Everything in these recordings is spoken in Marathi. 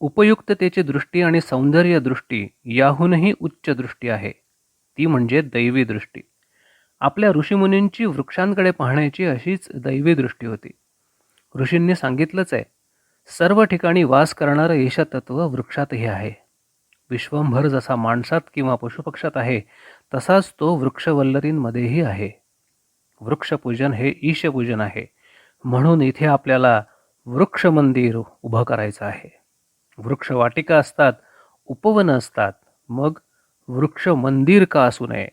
उपयुक्ततेची दृष्टी आणि सौंदर्य दृष्टी याहूनही उच्च दृष्टी आहे. ती म्हणजे दैवी दृष्टी. आपल्या ऋषीमुनींची वृक्षांकडे पाहण्याची अशीच दैवी दृष्टी होती. ऋषींनी सांगितलंच आहे सर्व ठिकाणी वास करणारं ईशतत्व वृक्षातही आहे. विश्वंभर जसा माणसात किंवा पशुपक्षात आहे तसाच तो वृक्षवल्लरींमध्येही आहे. वृक्षपूजन हे ईशपूजन आहे म्हणून इथे आपल्याला वृक्ष मंदिर उभं करायचं आहे. वृक्ष वाटिका असतात उपवन असतात मग वृक्ष मंदिर का असू नये?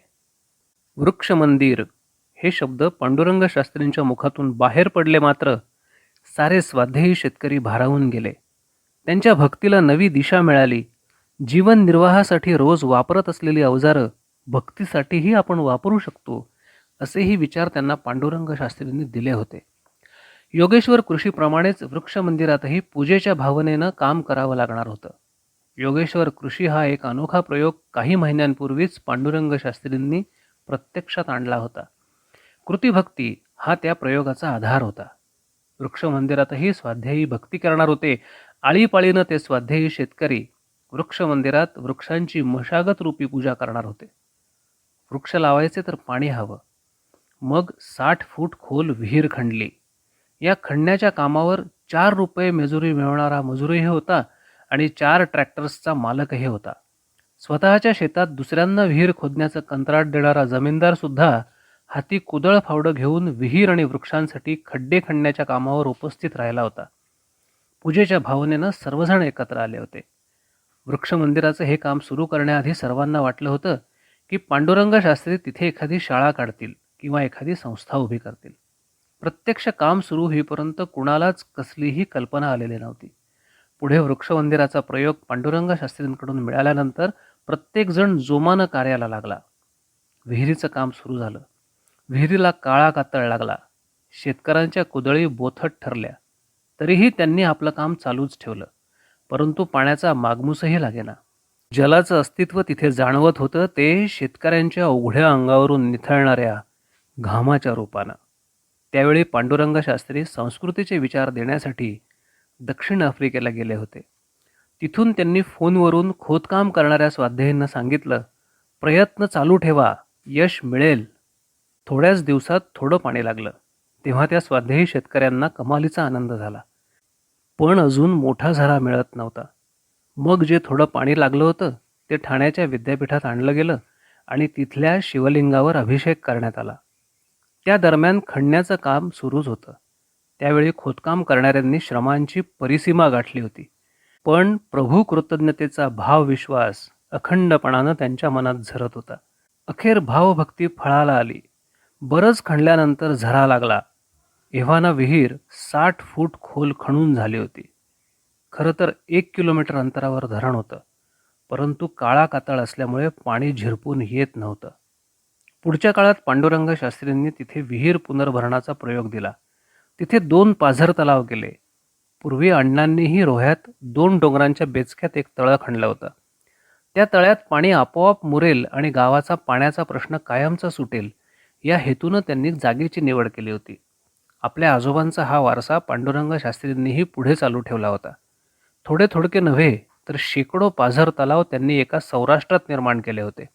वृक्ष मंदिर हे शब्द पांडुरंग शास्त्रींच्या मुखातून बाहेर पडले मात्र सारे स्वाध्यायी शेतकरी भारावून गेले. त्यांच्या भक्तीला नवी दिशा मिळाली. जीवन निर्वाहासाठी रोज वापरत असलेली अवजारं भक्तीसाठीही आपण वापरू शकतो असेही विचार त्यांना पांडुरंग शास्त्रींनी दिले होते. योगेश्वर कृषीप्रमाणेच वृक्ष मंदिरातही पूजेच्या भावनेनं काम करावं लागणार होतं. योगेश्वर कृषी हा एक अनोखा प्रयोग काही महिन्यांपूर्वीच पांडुरंग शास्त्रींनी प्रत्यक्षात आणला होता. कृतीभक्ती हा त्या प्रयोगाचा आधार होता. वृक्ष मंदिरातही स्वाध्यायी भक्ती करणार होते. आळीपाळीनं ते स्वाध्यायी शेतकरी वृक्ष मंदिरात वृक्षांची मशागत रूपी पूजा करणार होते. वृक्ष लावायचे तर पाणी हवं. मग साठ फूट खोल विहीर खणली. या खणण्याच्या कामावर चार रुपये मजुरी मिळवणारा मजुरीही होता आणि चार ट्रॅक्टर्सचा मालकही होता. स्वतःच्या शेतात दुसऱ्यांना विहीर खोदण्याचं कंत्राट देणारा जमीनदारसुद्धा हाती कुदळ फावडं घेऊन विहीर आणि वृक्षांसाठी खड्डे खणण्याच्या कामावर उपस्थित राहिला होता. पूजेच्या भावनेनं सर्वजण एकत्र आले होते. वृक्ष मंदिराचं हे काम सुरू करण्याआधी सर्वांना वाटलं होतं की पांडुरंग शास्त्री तिथे एखादी शाळा काढतील किंवा एखादी संस्था उभी करतील. प्रत्यक्ष काम सुरू होईपर्यंत कुणालाच कसलीही कल्पना आलेली नव्हती. पुढे वृक्षमंदिराचा प्रयोग पांडुरंग शास्त्रींकडून मिळाल्यानंतर प्रत्येकजण जोमानं कार्याला लागला. विहिरीचं काम सुरू झालं. विहिरीला काळा कातळ लागला. शेतकऱ्यांच्या कुदळी बोथट ठरल्या. तरीही त्यांनी आपलं काम चालूच ठेवलं. परंतु पाण्याचा मागमूसही लागेना. जलाचं अस्तित्व तिथे जाणवत होतं ते शेतकऱ्यांच्या उघड्या अंगावरून निथळणाऱ्या घामाच्या रूपानं. त्यावेळी पांडुरंग शास्त्री संस्कृतीचे विचार देण्यासाठी दक्षिण आफ्रिकेला गेले होते. तिथून त्यांनी फोनवरून खोदकाम करणाऱ्या स्वाध्यायींना सांगितलं प्रयत्न चालू ठेवा यश मिळेल. थोड्याच दिवसात थोडं पाणी लागलं. तेव्हा त्या स्वाध्यायी शेतकऱ्यांना कमालीचा आनंद झाला. पण अजून मोठा झरा मिळत नव्हता. मग जे थोडं पाणी लागलं होतं ते ठाण्याच्या विद्यापीठात आणलं गेलं आणि तिथल्या शिवलिंगावर अभिषेक करण्यात आला. त्या दरम्यान खणण्याचं काम सुरूच होतं. त्यावेळी खोदकाम करणाऱ्यांनी श्रमांची परिसीमा गाठली होती. पण प्रभू कृतज्ञतेचा भावविश्वास अखंडपणानं त्यांच्या मनात झरत होता. अखेर भावभक्ती फळाला आली. बरंच खणल्यानंतर झरा लागला. एव्हाना विहीर साठ फूट खोल खणून झाली होती. खरं तर एक किलोमीटर अंतरावर धरण होतं. परंतु काळा कातळ असल्यामुळे पाणी झिरपून येत नव्हतं. पुढच्या काळात पांडुरंग शास्त्रींनी तिथे विहीर पुनर्भरणाचा प्रयोग दिला. तिथे दोन पाझर तलाव केले. पूर्वी अण्णांनीही रोह्यात दोन डोंगरांच्या बेचक्यात एक तळं खणलं होतं. त्या तळ्यात पाणी आपोआप मुरेल आणि गावाचा पाण्याचा प्रश्न कायमचा सुटेल या हेतूनं त्यांनी जागेची निवड केली होती. आपल्या आजोबांचा हा वारसा पांडुरंग शास्त्रींनीही पुढे चालू ठेवला होता. थोडे थोडके नव्हे तर शेकडो पाझर तलाव त्यांनी एका सौराष्ट्रात निर्माण केले होते.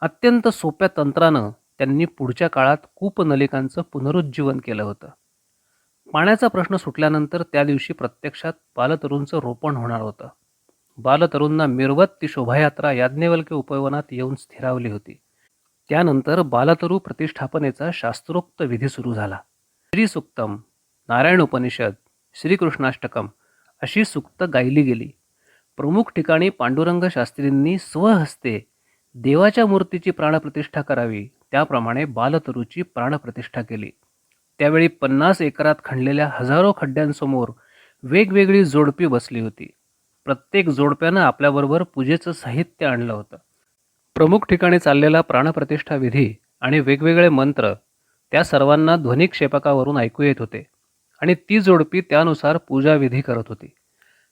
अत्यंत सोप्या तंत्रानं त्यांनी पुढच्या काळात कूपनलिकांचं पुनरुज्जीवन केलं होतं. पाण्याचा प्रश्न सुटल्यानंतर त्या दिवशी प्रत्यक्षात बालतरूंचं रोपण होणार होतं. बालतरूंना मिरवत ती शोभायात्रा याज्ञवल्के उपवनात येऊन स्थिरावली होती. त्यानंतर बालतरू प्रतिष्ठापनेचा शास्त्रोक्त विधी सुरू झाला. श्रीसुक्तम नारायण उपनिषद श्रीकृष्णाष्टकम अशी सुक्त गायली गेली. प्रमुख ठिकाणी पांडुरंग शास्त्रींनी स्वहस्ते देवाच्या मूर्तीची प्राणप्रतिष्ठा करावी त्याप्रमाणे बालतरूची प्राणप्रतिष्ठा केली. त्यावेळी पन्नास एकरात खणलेल्या हजारो खड्ड्यांसमोर वेगवेगळी जोडपी बसली होती. प्रत्येक जोडप्यानं आपल्याबरोबर पूजेचं साहित्य आणलं होतं. प्रमुख ठिकाणी चाललेला प्राणप्रतिष्ठा विधी आणि वेगवेगळे मंत्र त्या सर्वांना ध्वनिक्षेपकावरून ऐकू येत होते आणि ती जोडपी त्यानुसार पूजाविधी करत होती.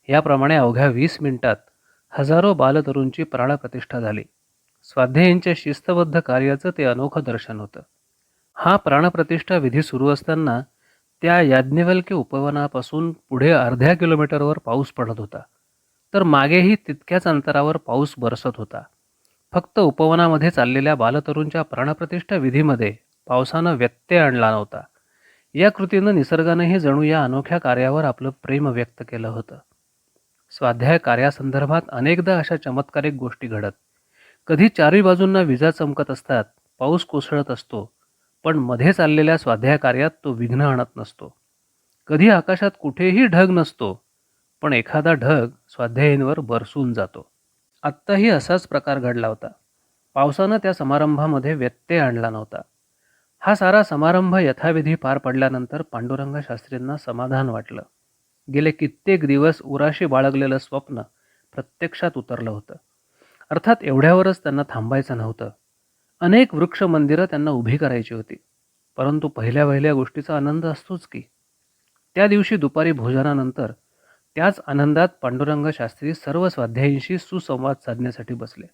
याप्रमाणे अवघ्या वीस मिनिटात हजारो बालतरूंची प्राणप्रतिष्ठा झाली. स्वाध्यायींच्या शिस्तबद्ध कार्याचं ते अनोखं दर्शन होतं. हा प्राणप्रतिष्ठा विधी सुरू असताना त्या याज्ञवल्क्य उपवनापासून पुढे अर्ध्या किलोमीटरवर पाऊस पडत होता. तर मागेही तितक्याच अंतरावर पाऊस बरसत होता. फक्त उपवनामध्ये चाललेल्या बालतरूंच्या प्राणप्रतिष्ठा विधीमध्ये पावसानं व्यत्यय आणला नव्हता. या कृतीनं निसर्गानंही जणू या अनोख्या कार्यावर आपलं प्रेम व्यक्त केलं होतं. स्वाध्याय कार्यासंदर्भात अनेकदा अशा चमत्कारिक गोष्टी घडत कधी चारही बाजूंना विजा चमकत असतात पाऊस कोसळत असतो पण मध्ये चाललेल्या स्वाध्याय कार्यात तो विघ्न आणत नसतो. कधी आकाशात कुठेही ढग नसतो पण एखादा ढग स्वाध्यायींवर बरसून जातो. आत्ताही असाच प्रकार घडला होता. पावसानं त्या समारंभामध्ये व्यत्यय आणला नव्हता. हा सारा समारंभ यथाविधी पार पडल्यानंतर पांडुरंग शास्त्रींना समाधान वाटलं. गेले कित्येक दिवस उराशी बाळगलेलं स्वप्न प्रत्यक्षात उतरलं होतं. अर्थात एवढ्यावरच त्यांना थांबायचं नव्हतं. अनेक वृक्ष मंदिरं त्यांना उभी करायची होती परंतु पहिल्या पहिल्या गोष्टीचा आनंद असतोच की. त्या दिवशी दुपारी भोजनानंतर त्याच आनंदात पांडुरंग शास्त्री सर्व स्वाध्यायींशी सुसंवाद साधण्यासाठी बसले.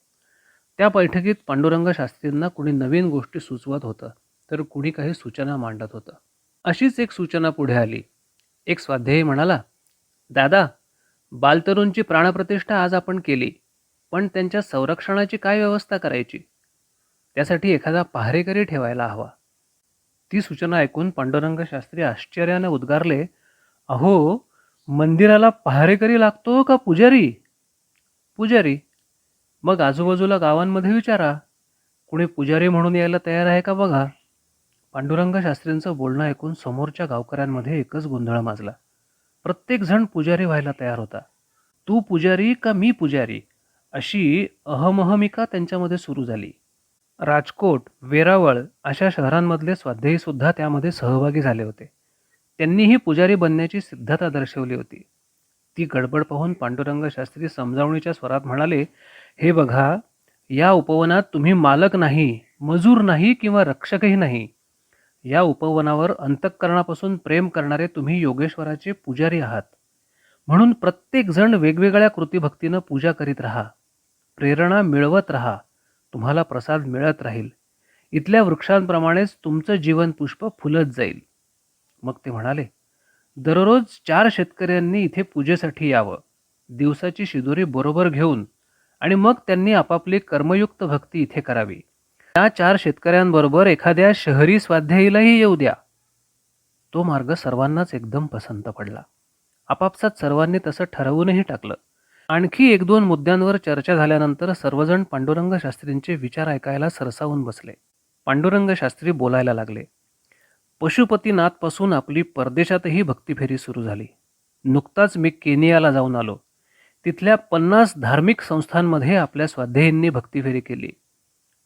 त्या बैठकीत पांडुरंग शास्त्रींना कुणी नवीन गोष्टी सुचवत होतं तर कुणी काही सूचना मांडत होतं. अशीच एक सूचना पुढे आली. एक स्वाध्यायी म्हणाला दादा बालतरूंची प्राणप्रतिष्ठा आज आपण केली. पण त्यांच्या संरक्षणाची काय व्यवस्था करायची? त्यासाठी एखादा पहारेकरी ठेवायला हवा. ती सूचना ऐकून पांडुरंग शास्त्री आश्चर्याने उद्गारले अहो मंदिराला पहारेकरी लागतो का पुजारी? पुजारी? मग आजूबाजूला गावांमध्ये विचारा. कुणी पुजारी म्हणून यायला तयार आहे का बघा. पांडुरंग शास्त्रींचं बोलणं ऐकून समोरच्या गावकऱ्यांमध्ये एकच गोंधळ माजला. प्रत्येकजण पुजारी व्हायला तयार होता. तू पुजारी का मी पुजारी? अशी अहमहमिका त्यांच्यामध्ये सुरू झाली. राजकोट वेरावळ अशा शहरांमधले स्वाध्यायीसुद्धा त्यामध्ये सहभागी झाले होते. त्यांनीही पुजारी बनण्याची सिद्धता दर्शवली होती. ती गडबड पाहून पांडुरंग शास्त्री समजावणीच्या स्वरात म्हणाले हे बघा या उपवनात तुम्ही मालक नाही मजूर नाही किंवा रक्षकही नाही. या उपवनावर अंतःकरणापासून प्रेम करणारे तुम्ही योगेश्वराचे पुजारी आहात. म्हणून प्रत्येक जण वेगवेगळ्या कृतीभक्तीनं पूजा करीत राहा. प्रेरणा मिळवत राहा. तुम्हाला प्रसाद मिळत राहील. इथल्या वृक्षांप्रमाणेच तुमचं जीवन पुष्प फुलत जाईल. मग ते म्हणाले दररोज चार शेतकऱ्यांनी इथे पूजेसाठी यावं. दिवसाची शिदोरी बरोबर घेऊन आणि मग त्यांनी आपापली कर्मयुक्त भक्ती इथे करावी. त्या चार शेतकऱ्यांबरोबर एखाद्या शहरी स्वाध्यायीलाही येऊ द्या. तो मार्ग सर्वांनाच एकदम पसंत पडला. आपापसात सर्वांनी तसं ठरवूनही टाकलं. आणखी एक दोन मुद्द्यांवर चर्चा झाल्यानंतर सर्वजण पांडुरंग शास्त्रींचे विचार ऐकायला सरसावून बसले. पांडुरंग शास्त्री बोलायला लागले. पशुपतीनाथपासून आपली परदेशातही भक्तीफेरी सुरू झाली. नुकताच मी केनियाला जाऊन आलो. तिथल्या पन्नास धार्मिक संस्थांमध्ये आपल्या स्वाध्यायींनी भक्तीफेरी केली.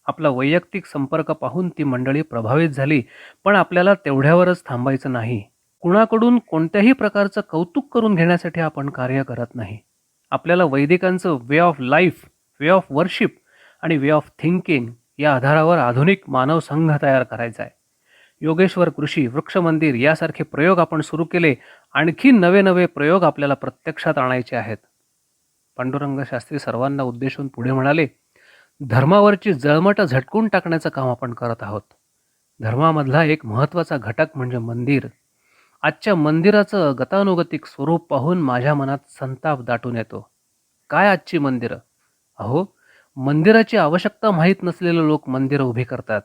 आपला वैयक्तिक संपर्क पाहून ती मंडळी प्रभावित झाली पण आपल्याला तेवढ्यावरच थांबायचं नाही. कुणाकडून कोणत्याही प्रकारचं कौतुक करून घेण्यासाठी आपण कार्य करत नाही. आपल्याला वैदिकांचं way of life way of worship आणि वे ऑफ थिंकिंग या आधारावर आधुनिक मानव संघ तयार करायचा आहे. योगेश्वर कृषी वृक्ष मंदिर यासारखे प्रयोग आपण सुरू केले आणखी नवे नवे प्रयोग आपल्याला प्रत्यक्षात आणायचे आहेत. पांडुरंग शास्त्री सर्वांना उद्देशून पुढे म्हणाले धर्मावरची जळमट झटकून टाकण्याचं काम आपण करत आहोत. धर्मामधला एक महत्त्वाचा घटक म्हणजे मंदिर. आजच्या मंदिराचं गतानुगतिक स्वरूप पाहून माझ्या मनात संताप दाटून येतो. काय आजची मंदिरं? अहो मंदिराची आवश्यकता माहीत नसलेले लोक मंदिरं उभी करतात.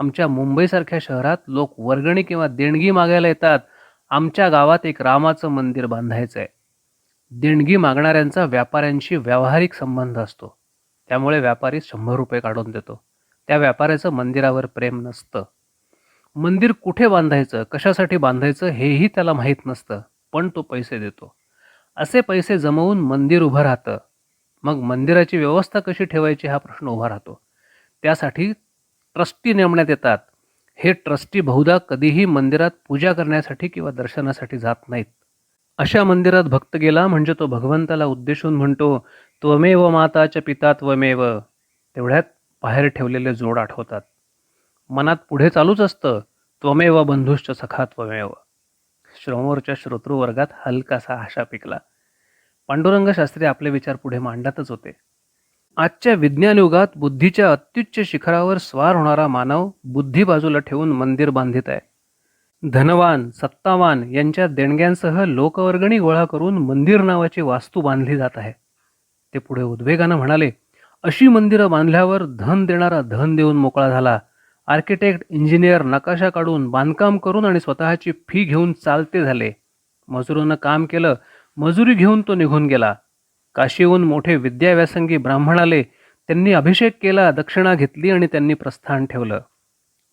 आमच्या मुंबईसारख्या शहरात लोक वर्गणी किंवा देणगी मागायला येतात. आमच्या गावात एक रामाचं मंदिर बांधायचं आहे देणगी मागणाऱ्यांचा व्यापाऱ्यांशी व्यावहारिक संबंध असतो. त्यामुळे व्यापारी शंभर रुपये काढून देतो. त्या व्यापाऱ्याचं मंदिरावर प्रेम नसतं. मंदिर कुठे बांधायचं कशासाठी बांधायचं हेही त्याला माहीत नसतं पण तो पैसे देतो. असे पैसे जमवून मंदिर उभं राहतं. मग मंदिराची व्यवस्था कशी ठेवायची हा प्रश्न उभा राहतो. त्यासाठी ट्रस्टी नेमण्यात येतात. हे ट्रस्टी बहुधा कधीही मंदिरात पूजा करण्यासाठी किंवा दर्शनासाठी जात नाहीत. अशा मंदिरात भक्त गेला म्हणजे तो भगवंताला उद्देशून म्हणतो त्वमेव माताच्या पिता त्वमेव. तेवढ्यात बाहेर ठेवलेले जोड आठवतात. मनात पुढे चालूच असतं. त्वमेव बंधुश्च सखा त्वमेव श्रमोरच्या श्रोतृवर्गात हलकासा आशा पिकला. पांडुरंग शास्त्री आपले विचार पुढे मांडतच होते. आजच्या विज्ञान युगात बुद्धीच्या अत्युच्च शिखरावर स्वार होणारा मानव बुद्धी बाजूला ठेवून मंदिर बांधित आहे. धनवान सत्तावान यांच्या देणग्यांसह लोकवर्गणी गोळा करून मंदिर नावाची वास्तू बांधली जात आहे. ते पुढे उद्वेगानं म्हणाले अशी मंदिरं बांधल्यावर धन देणारा धन देऊन मोकळा झाला. आर्किटेक्ट इंजिनियर नकाशा काढून बांधकाम करून आणि स्वतःची फी घेऊन चालते झाले. मजुरानं काम केलं मजुरी घेऊन तो निघून गेला. काशीहून मोठे विद्याव्यासंगी ब्राह्मण आले त्यांनी अभिषेक केला दक्षिणा घेतली आणि त्यांनी प्रस्थान ठेवलं.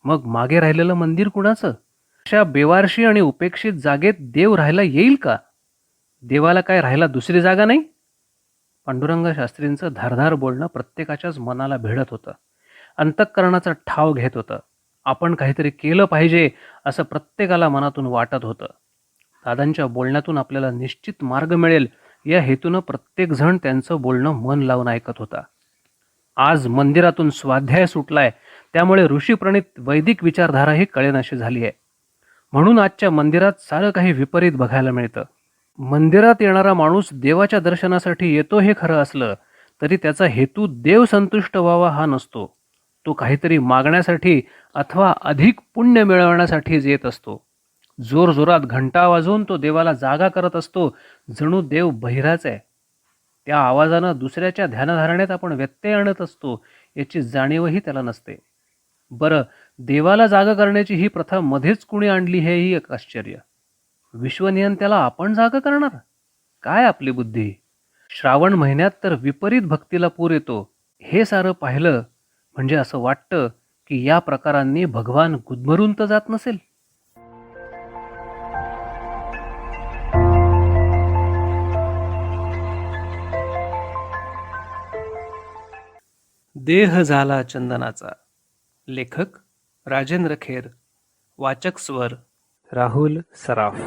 मग मागे राहिलेलं मंदिर कुणाचं? अशा बेवारशी आणि उपेक्षित जागेत देव राहायला येईल का? देवाला काय राहायला दुसरी जागा नाही? पांडुरंग शास्त्रींचं धारधार बोलणं प्रत्येकाच्याच मनाला भिडत होतं. अंतःकरणाचा ठाव घेत होतं. आपण काहीतरी केलं पाहिजे असं प्रत्येकाला मनातून वाटत होतं. दादांच्या बोलण्यातून आपल्याला निश्चित मार्ग मिळेल या हेतूनं प्रत्येकजण त्यांचं बोलणं मन लावून ऐकत होता. आज मंदिरातून स्वाध्याय सुटलाय त्यामुळे ऋषीप्रणित वैदिक विचारधाराही कळेनाशी झाली आहे. म्हणून आजच्या मंदिरात सारं काही विपरीत बघायला मिळतं. मंदिरात येणारा माणूस देवाच्या दर्शनासाठी येतो हे खरं असलं तरी त्याचा हेतू देव संतुष्ट व्हावा हा नसतो. तो काहीतरी मागण्यासाठी अथवा अधिक पुण्य मिळवण्यासाठीच येत असतो. जोरजोरात घंटा वाजवून तो देवाला जागा करत असतो. जणू देव बहिराच आहे. त्या आवाजानं दुसऱ्याच्या ध्यानधारणेत आपण व्यत्यय आणत असतो याची जाणीवही त्याला नसते. बरं देवाला जागा करण्याची ही प्रथा मध्येच कुणी आणली हेही एक आश्चर्य. विश्वनियंत्याला आपण जागा करणार? काय आपली बुद्धी? श्रावण महिन्यात तर विपरीत भक्तीला पूर येतो. हे सारं पाहिलं म्हणजे असं वाटतं की या प्रकारांनी भगवान गुदमरून तर जात नसेल. देह झाला चंदनाचा. लेखक राजेंद्र खेर. वाचक स्वर राहुल सराफ.